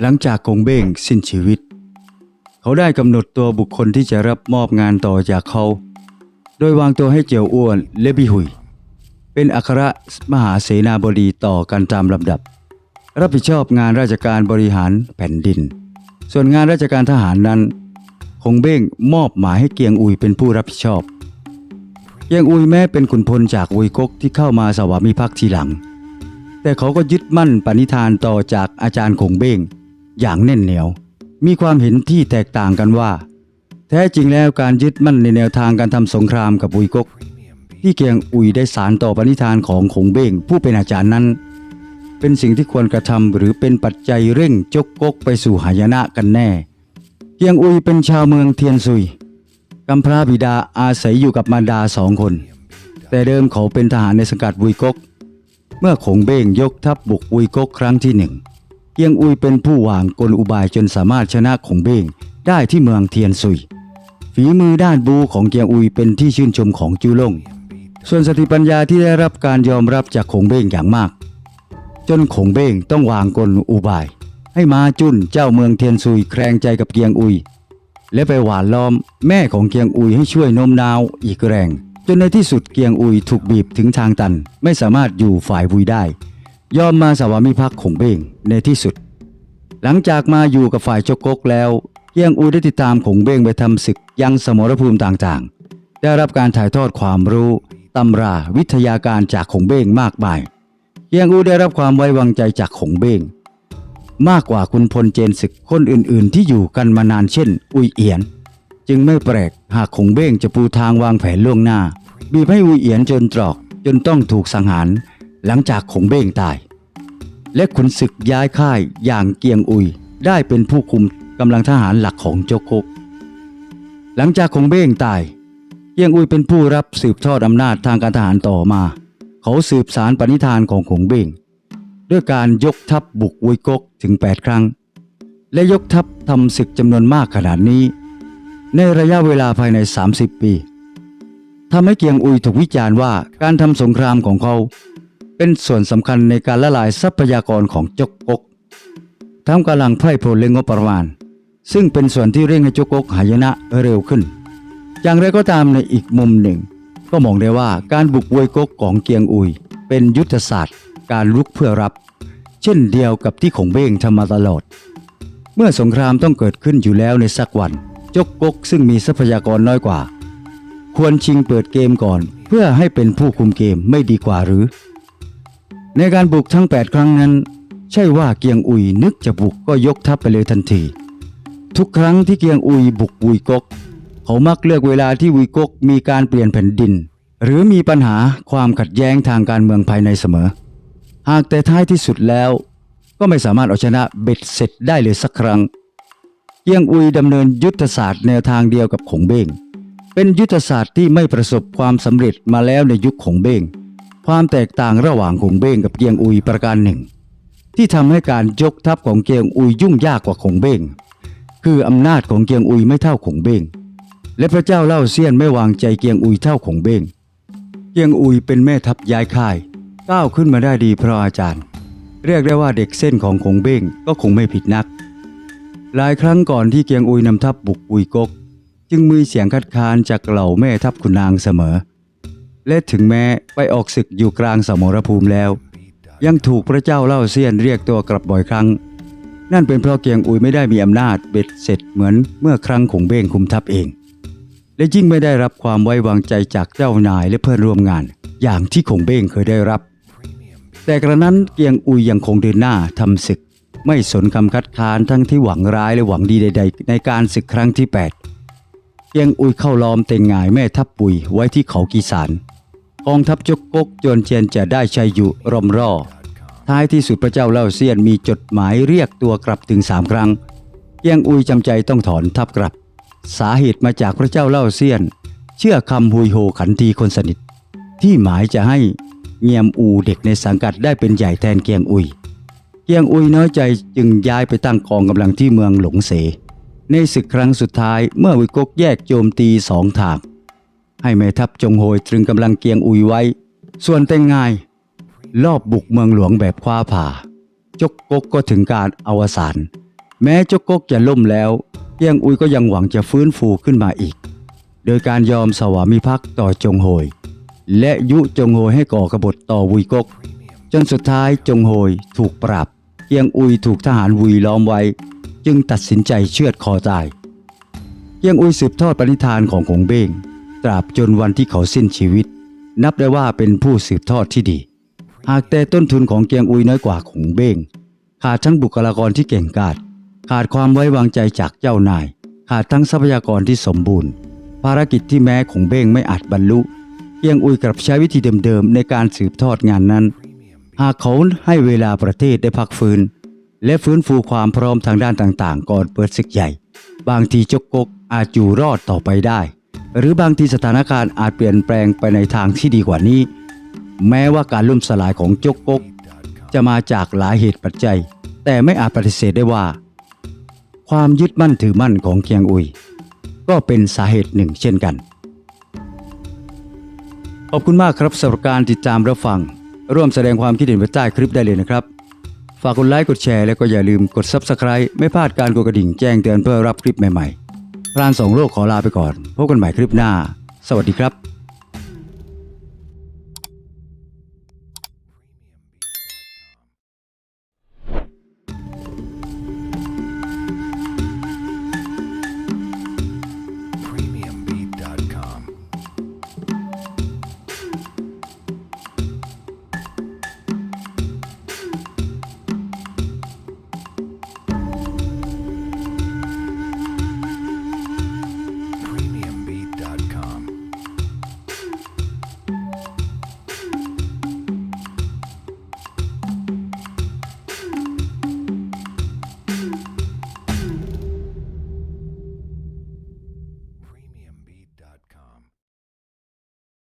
หลังจากคงเบ้งสิ้นชีวิต เขาได้กำหนดตัวบุคคลที่จะรับมอบงานต่อจากเขา โดยวางตัวให้เจียวอ้วนและบิหุย เป็นอัครมหาเสนาบดีต่อกันตามลำดับ รับผิดชอบงานราชการบริหารแผ่นดิน ส่วนงานราชการทหารนั้นคงเบ้งมอบหมายให้เกียงอุยเป็นผู้รับผิดชอบ เกียงอุยแม้เป็นขุนพลจากอุยกกที่เข้ามาสวามิภักดิ์ทีหลัง แต่เขาก็ยึดมั่นปณิธานต่อจากอาจารย์คงเบ้ง อย่างแน่นเหนียว มีความเห็นที่แตกต่างกันว่า แท้จริงแล้วการยึดมั่นในแนวทางการทำสงครามกับอุยกก ที่เกียงอุยได้สารต่อปณิธานของคงเบ้งผู้เป็นอาจารย์นั้น เป็นสิ่งที่ควรกระทำหรือเป็นปัจจัยเร่งจกกกไปสู่หายนะกันแน่ เกียงอุยเป็นชาวเมืองเทียนซุยกำพร้าบิดาอาศัยอยู่กับมารดาสองคน แต่เดิมเขาเป็นทหารในสังกัดวุยกก เมื่อขงเบ้งยกทัพบุกวุยกกครั้งที่หนึ่ง เกียงอุยเป็นผู้วางกลอุบายจนสามารถชนะขงเบ้งได้ที่เมืองเทียนซุย ฝีมือด้านบูของเกียงอุยเป็นที่ชื่นชมของจูลง ส่วนสติปัญญาที่ได้รับการยอมรับจากขงเบ้งอย่างมาก จนขงเบ้งต้องวางกลอุบาย ให้มาจุนเจ้าเมืองเทียนซุยแครงใจกับเกียงอุย และไปหวานล้อมแม่ของเกียงอุยให้ช่วยโน้มน้าวอีกแรง จนในที่สุดเกียงอุยถูกบีบถึงทางตันไม่สามารถอยู่ฝ่ายวุยได้ ยอมมาสวามิภักดิ์ขงเบ้งในที่สุด หลังจากมาอยู่กับฝ่ายจกกแล้วเกียงอุได้ติดตามขงเบ้งไปทำศึกยังสมรภูมิต่างๆ ได้รับการถ่ายทอดความรู้ตำราวิทยาการจากขงเบ้งมากมายเกียงอุได้รับความไว้วางใจจากขงเบ้งมากกว่าคุณพลเจนศึกคนอื่นๆ ที่อยู่กันมานานเช่น อุยเอียน จึงไม่แปลกหากขงเบ้งจะปูทางวางแผนล่วงหน้า บีบให้อุยเอียนจนตรอกจนต้องถูกสังหาร หลังจากขงเบ้งตาย และขุนศึกย้ายค่ายอย่างเกียงอุย ได้เป็นผู้คุมกำลังทหารหลักของโจกกกหลังจากขงเบ้งตาย เกียงอุยเป็นผู้รับสืบทอดอำนาจทางการทหารต่อมา เขาสืบสารปณิธานของขงเบ้งด้วยการยกทัพบุกวุยกกถึง 8 ครั้ง และยกทัพทำศึกจำนวนมากขนาดนี้ ในระยะเวลาภายใน 30 ปีทำให้เกียงอุยถูกวิจารณ์ว่าการทำสงครามของเขา เป็นส่วนสำคัญในการละลายทรัพยากรของจกกกทำกำลังไพร่พลและงบประมาณ ซึ่งเป็นส่วนที่เร่งให้จกกกหายนะเร็วขึ้น อย่างไรก็ตามในอีกมุมหนึ่ง ก็มองได้ว่าการบุกเวยกกของเกียงอุย เป็นยุทธศาสตร์ การลุกเพื่อรับ เช่นเดียวกับที่ขงเบ้งทำมาตลอด เมื่อสงครามต้องเกิดขึ้นอยู่แล้วในสักวันจกกกซึ่งมีทรัพยากรน้อยกว่า ควรชิงเปิดเกมก่อน เพื่อให้เป็นผู้คุมเกมไม่ดีกว่าหรือ ในการบุกทั้ง 8 ครั้งนั้น ใช่ว่าเกียงอุยนึกจะบุกก็ยกทัพไปเลยทันที ทุกครั้งที่เกียงอุยบุกวุยกก เขามักเลือกเวลาที่วุยกกมีการเปลี่ยนแผ่นดิน หรือมีปัญหาความขัดแย้งทางการเมืองภายในเสมอ หากแต่ท้ายที่สุดแล้ว ก็ไม่สามารถเอาชนะเบ็ดเสร็จได้เลยสักครั้ง เกียงอุยดำเนินยุทธศาสตร์แนวทางเดียวกับขงเบ้งเป็นยุทธศาสตร์ที่ไม่ประสบความสำเร็จมาแล้วในยุคขงเบ้ง ความแตกต่างระหว่างขงเบ้งกับเกียงอุยประการหนึ่ง ที่ทำให้การยกทัพของเกียงอุยยุ่งยากกว่าขงเบ้งคืออำนาจของเกียงอุยไม่เท่าขงเบ้งและพระเจ้าเล่าเซียนไม่วางใจเกียงอุยเท่าขงเบ้งเกียงอุยเป็นแม่ทัพย้ายค่ายก้าวขึ้นมาได้ดีเพราะอาจารย์ เรียกได้ว่าเด็กเส้นของขงเบ้งก็คงไม่ผิดนัก หลายครั้งก่อนที่เกียงอุยนำทัพบุกอุยกก จึงมีเสียงคัดค้านจากเหล่าแม่ทัพขุนนางเสมอ และถึงแม้ไปออกศึกอยู่กลางสมรภูมิแล้ว ยังถูกพระเจ้าเล่าเซียนเรียกตัวกลับบ่อยครั้ง นั่นเป็นเพราะเกียงอุยไม่ได้มีอำนาจเบ็ดเสร็จเหมือนเมื่อครั้งขงเบ้งคุมทัพเอง และยิ่งไม่ได้รับความไว้วางใจจากเจ้านายและเพื่อนร่วมงาน อย่างที่ขงเบ้งเคยได้รับ แต่กระนั้นเกียงอุยยังคงเดินหน้าทำศึก ไม่สนคำคัดค้านทั้งที่หวังร้ายและหวังดีใด ๆ ในการศึกครั้งที่ 8เกียงอุยเข้าล้อมเต็งหงายแม่ทัพปุยไว้ที่เขากีสาน องทัพจกกกจนเจียนจะได้ชัยอยู่ร่มร่อ ท้ายที่สุดพระเจ้าเล่าเซียนมีจดหมายเรียกตัวกลับถึงสามครั้งเกียงอุยจำใจต้องถอนทัพกลับ สาเหตุมาจากพระเจ้าเล่าเซียน เชื่อคำฮุยโฮขันทีคนสนิท ที่หมายจะให้เงียมอูเด็กในสังกัดได้เป็นใหญ่แทนเกียงอุย เกียงอุยน้อยใจจึงย้ายไปตั้งกองกำลังที่เมืองหลงเส ในศึกครั้งสุดท้ายเมื่อวิกกแยกโจมตีสองทาง ให้แม่ทัพจงโฮยตรึงกำลังเกียงอุยไว้ ส่วนเต็งงาย รอบบุกเมืองหลวงแบบคว้าผ่า จกกกก็ถึงการอวสานแม้จกกกจะล่มแล้ว เกียงอุยก็ยังหวังจะฟื้นฟูขึ้นมาอีก โดยการยอมสวามิภักดิ์ต่อจงโฮยและยุจงโฮยให้ก่อกบฏต่อวุยกก จนสุดท้ายจงโฮยถูกปราบเกียงอุยถูกทหารวุยล้อมไว้ จึงตัดสินใจเชือดคอตายเกียงอุยสืบทอดปณิธานของกงเบ้ง ตราบจนวันที่เขาสิ้นชีวิต นับได้ว่าเป็นผู้สืบทอดที่ดี หากแต่ต้นทุนของเกียงอุยน้อยกว่าของเบ้ง ขาดทั้งบุคลากรที่เก่งกาจขาดความไว้วางใจจากเจ้านาย ขาดทั้งทรัพยากรที่สมบูรณ์ ภารกิจที่แม้ของเบ้งไม่อาจบรรลุเกียงอุยกลับใช้วิธีเดิมๆในการสืบทอดงานนั้น หากเขาให้เวลาประเทศได้พักฟื้น และฟื้นฟูความพร้อมทางด้านต่างๆ ก่อนเปิดศึกใหญ่ บางทีจกกกอาจอยู่รอดต่อไปได้ หรือบางทีสถานการณ์อาจเปลี่ยนแปลงไปในทางที่ดีกว่านี้ แม้ว่าการล่มสลายของจกกก จะมาจากหลายเหตุปัจจัย แต่ไม่อาจปฏิเสธได้ว่า ความยึดมั่นถือมั่นของเคียงอุย ก็เป็นสาเหตุหนึ่งเช่นกัน ขอบคุณมากครับสำหรับการติดตามรับฟัง ร่วมแสดงความคิดเห็นไว้ใต้คลิปได้เลยนะครับ ฝากกดไลค์กดแชร์และก็อย่าลืมกด Subscribe ไม่พลาดการกดกระดิ่งแจ้งเตือนเพื่อรับคลิปใหม่ๆ รานสองโลกขอลาไปก่อน พบกันใหม่คลิปหน้า สวัสดีครับ